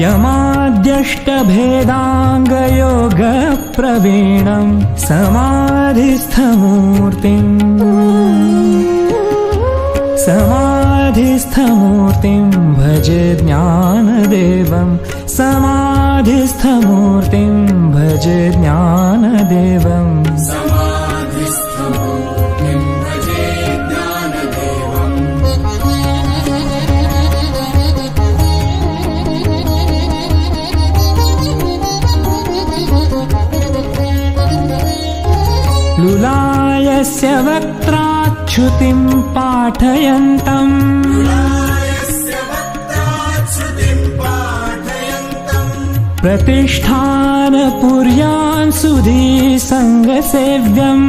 यमाद्यष्टभेदाङ्गयोगप्रवीणम् समाधिस्थमूर्तिम् समाधिस्थमूर्तिं भज ज्ञानदेवं समाधिस्थमूर्तिं भज ज्ञानदेवम् लुलायस्य वक्त्राच्छुतिं पाठयन्तम्। प्रतिष्ठानपुर्यान् सुधी सङ्गसेव्यम्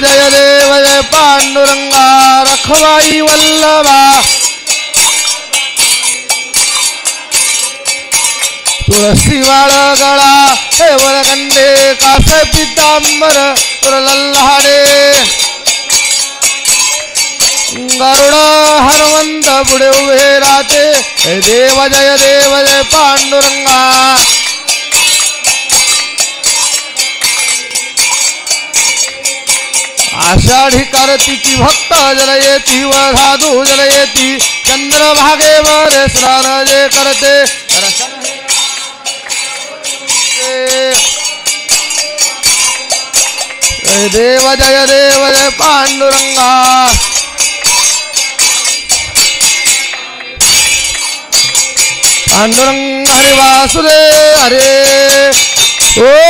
जय देव जय पांडुरंगा रखवाई वल्लभा। तुळसी वाळ गळा हे वरगंडे कास पितांबर तुर लल्हाडे गरुड हनुमंत पुढे उभे राहते जय देव जय देव जय पांडुरंगा। आषाढी कार्तिकी भक्त जल येती व साधू जल येती चंद्रभागेवर स्नान जे करते। देव, जय देव, जय पांडुरंगा। पांडुरंग, हरे वासुदेव, हरे। ओ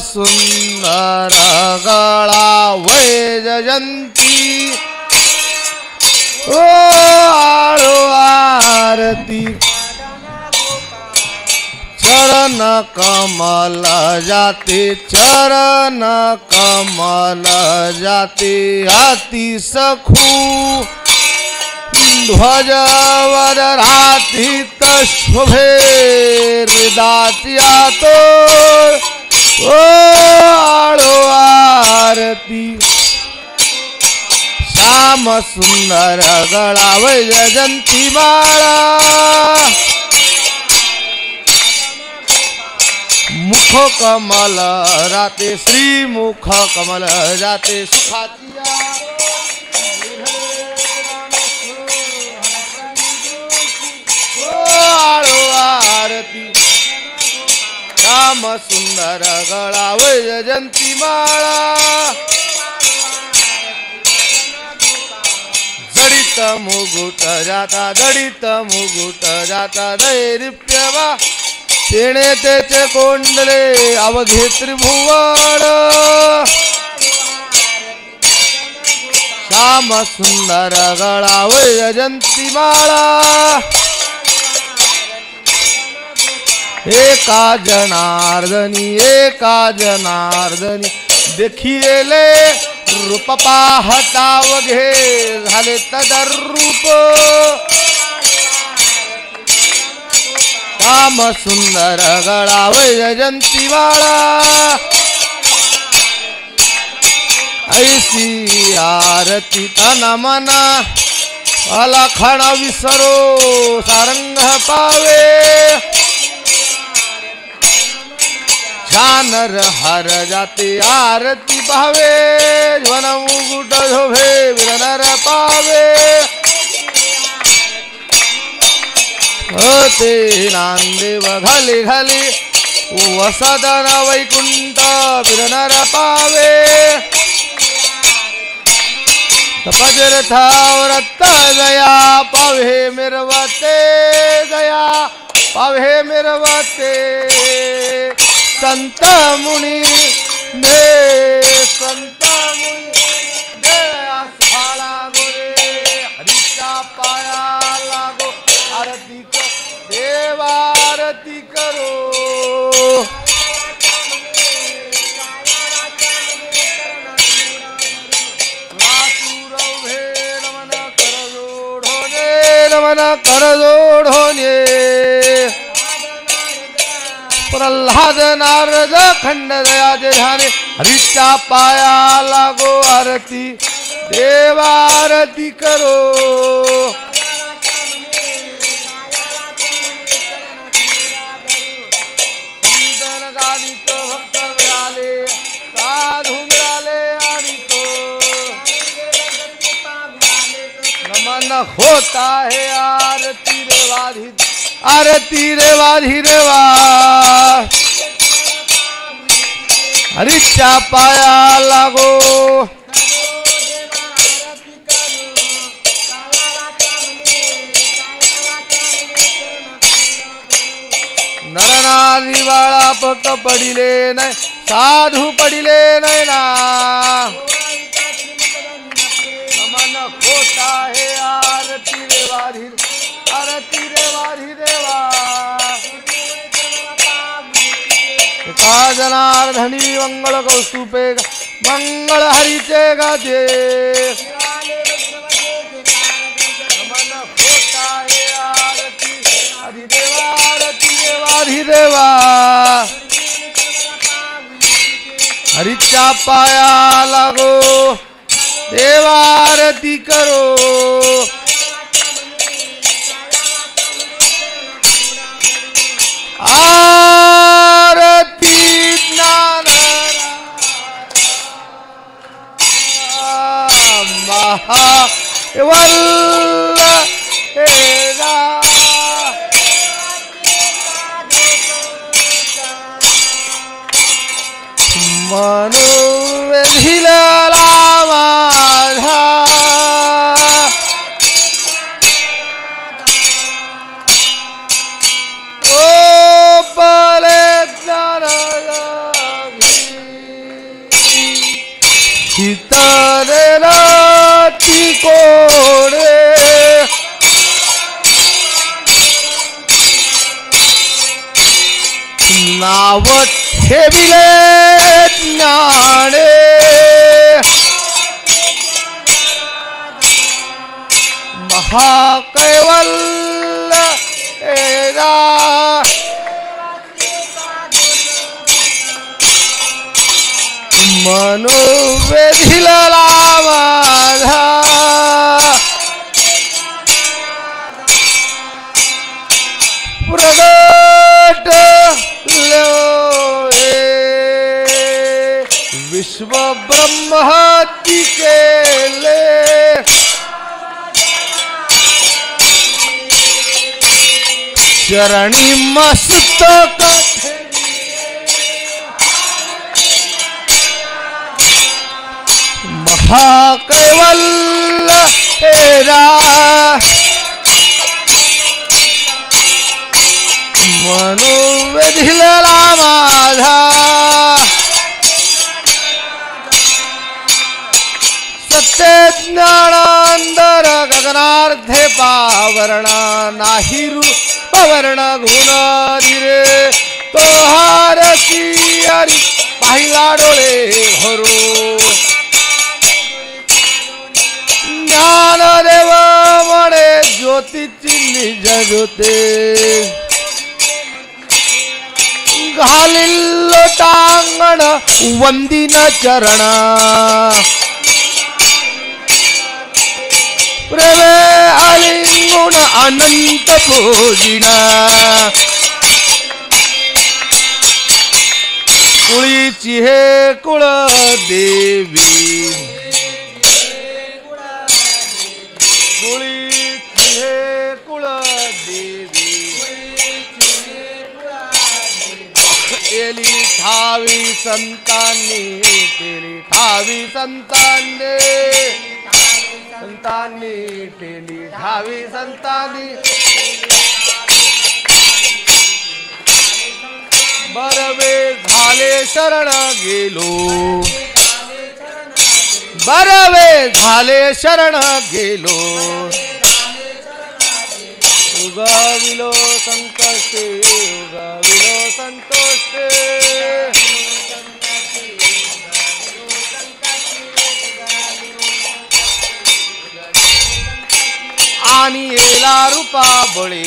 सुंदर गळा वैजयंती ओ आरो आरती. चरण कमल जाते चरण कमल जाते अति सखू. ध्वजवर राधित शोभे हृदाच्या तो ओ आळो आरती श्याम सुंदर गळा जयंती माळा मुख कमल राते श्री मुख कमल जाते सुखाची श्याम सुंदर गळा वैजयंती माळा. जडित मुगुट जाता जडित मुगुट जाता दैरिप्यवा तेणे त्याचे कोंडले अवघे त्रिभुवाड श्याम सुंदर गळा वैजयंती माळा. एका जनार्दनी एका जनार्दनी. देखिले रूप पाहता वघे झाले तदरूप. काम सुंदर गळा वैजयंती ऐसी आरती तन मना अलखण विसरो सारंग पावे. छानर हर जाति आरती पावे वन मुकुट शोभे विरनर पावे। होते नांदेव घाली घाली वसदन वैकुंठ विरनर पावे। तपजर तपजरथावरत जया, पावे मिरवते जया, पावे मिरवते। సంతముని మే नारद खंड दया ध्याने हरिचा पाया लागो आरती। देवा आरती करो तो तो। होता है आरती रेवा आरती रेवा धीरेवा हरीच्या पाया लागो. नरनारी बाळा फक्त पडिले नाही साधू पडिले नाही ना. मन खोटा आहे आरती रे आरती रे वारी देवा. जनार्दनी मंगल कौस्तुपे मंगळ हरिचे गाजे। देवा अधिदेवा पाया लागो देवारती करो। आ والله ചെവിലേ ഞാനേ മഹാകൈവല്ല ഏരാ മനോവേദി विश्व केले. चरणी मस्तक महाकैवल्य हेरा. मनोवेधिला माझा. सत्यज्ञानांदर गगनार्धे पावरण नाही रूपवर्ण घुणारी रे तो हारती हरी पाहिला डोळे भरू। ज्ञानदेव म्हणे ज्योतीची निज ज्योते। घालिल्लो टांगण वंदिन चरण। प्रवे आलिंगुण अनंत पूजिना। कुळीची हे कुळ देवी। कुळीची हे कुळ देवी। केली ठावी संतांनी केली ठावी संतांनी। संतांनी टेली ठावी संतांनी. बरवे झाले शरण गेलो. बरवे झाले शरण गेलो. उगाविलो संकष्टे उगाविलो संतोषे आणि येला रूपा बळे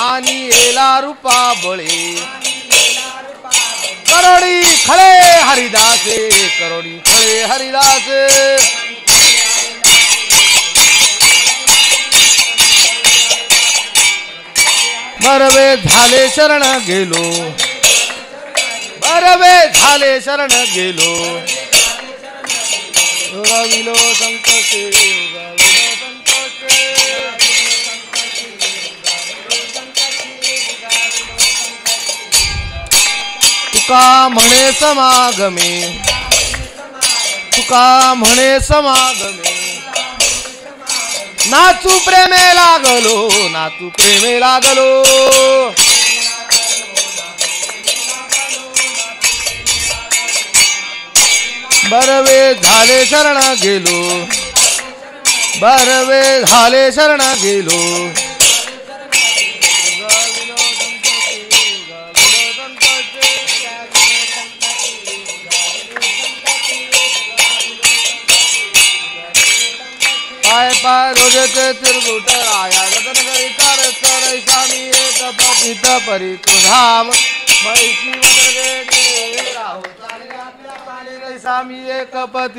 आणि येला रूपा बळे करोडी खळे हरिदासे करोडी खळे हरिदासे. बरवे झाले शरण गेलो. बरवे झाले शरण गेलो. रविलो संकटे. तुका म्हणे समागमे. तुका म्हणे समागमे. नाचू प्रेमे लागलो नाचू प्रेमे लागलो. बरवे झाले शरण गेलो. बरवे झाले शरण गेलो. पाय पाय रोजचे तिरगुट आया गगन करी तार चढ स्वामी एक पतित परी तुझाम म्हैसी वदरे राहू चालल्या आपल्या पाणी रैसा मी एक पती